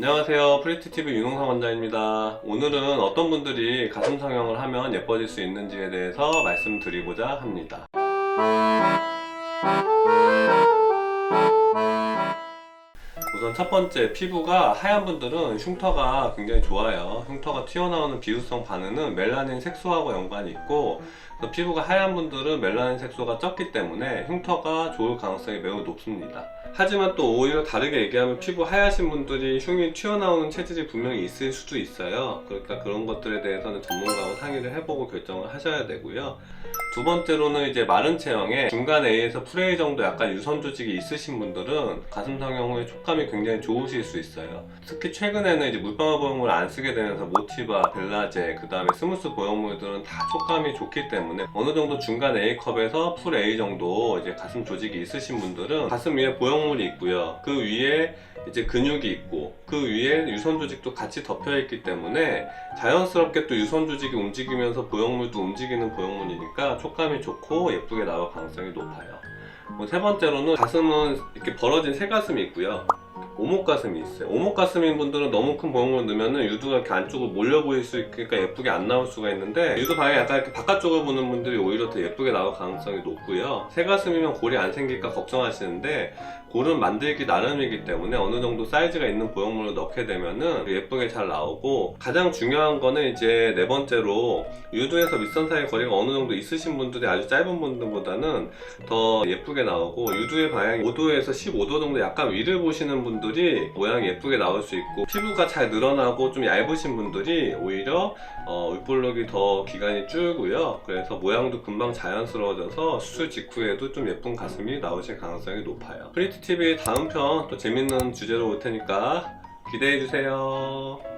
안녕하세요. 프리티TV 윤홍상 원장입니다. 오늘은 어떤 분들이 가슴 성형을 하면 예뻐질 수 있는지에 대해서 말씀드리고자 합니다. 우선 첫 번째 피부가 하얀 분들은 흉터가 굉장히 좋아요. 흉터가 튀어나오는 비루성 반응은 멜라닌 색소하고 연관이 있고 피부가 하얀 분들은 멜라닌 색소가 적기 때문에 흉터가 좋을 가능성이 매우 높습니다. 하지만 또 오히려 다르게 얘기하면 피부 하얗신 분들이 흉이 튀어나오는 체질이 분명히 있을 수도 있어요. 그러니까 그런 것들에 대해서는 전문가와 상의를 해보고 결정을 하셔야 되고요. 두 번째로는 이제 마른 체형에 중간 A에서 프레이 정도 약간 유선 조직이 있으신 분들은 가슴 성형 후에 촉감이 굉장히 좋으실 수 있어요. 특히 최근에는 이제 물방울 보형물 안 쓰게 되면서 모티바, 벨라제, 그 다음에 스무스 보형물들은 다 촉감이 좋기 때문에 어느 정도 중간 A컵에서 풀 A 정도 이제 가슴 조직이 있으신 분들은 가슴 위에 보형물이 있고요. 그 위에 이제 근육이 있고 그 위에 유선 조직도 같이 덮여 있기 때문에 자연스럽게 또 유선 조직이 움직이면서 보형물도 움직이는 보형물이니까 촉감이 좋고 예쁘게 나올 가능성이 높아요. 뭐세 번째로는 가슴은 이렇게 벌어진 새 가슴이 있고요. 오목 가슴이 있어요. 오목 가슴인 분들은 너무 큰 보형물 넣으면은 유두가 이렇게 안쪽으로 몰려 보일 수 있으니까 예쁘게 안 나올 수가 있는데 유두 방에 약간 이렇게 바깥쪽을 보는 분들이 오히려 더 예쁘게 나올 가능성이 높고요. 새 가슴이면 골이 안 생길까 걱정하시는데 골은 만들기 나름이기 때문에 어느 정도 사이즈가 있는 보형물을 넣게 되면은 예쁘게 잘 나오고 가장 중요한 거는 이제 네 번째로 유두에서 밑선 사이 거리가 어느 정도 있으신 분들이 아주 짧은 분들보다는 더 예쁘게 나오고 유두의 방향이 5도에서 15도 정도 약간 위를 보시는 분들 이 모양이 예쁘게 나올 수 있고 피부가 잘 늘어나고 좀 얇으신 분들이 오히려 어, 윗볼록이 더 기간이 줄고요. 그래서 모양도 금방 자연스러워져서 수술 직후에도 좀 예쁜 가슴이 나오실 가능성이 높아요. 프리티TV 다음 편 또 재밌는 주제로 올 테니까 기대해주세요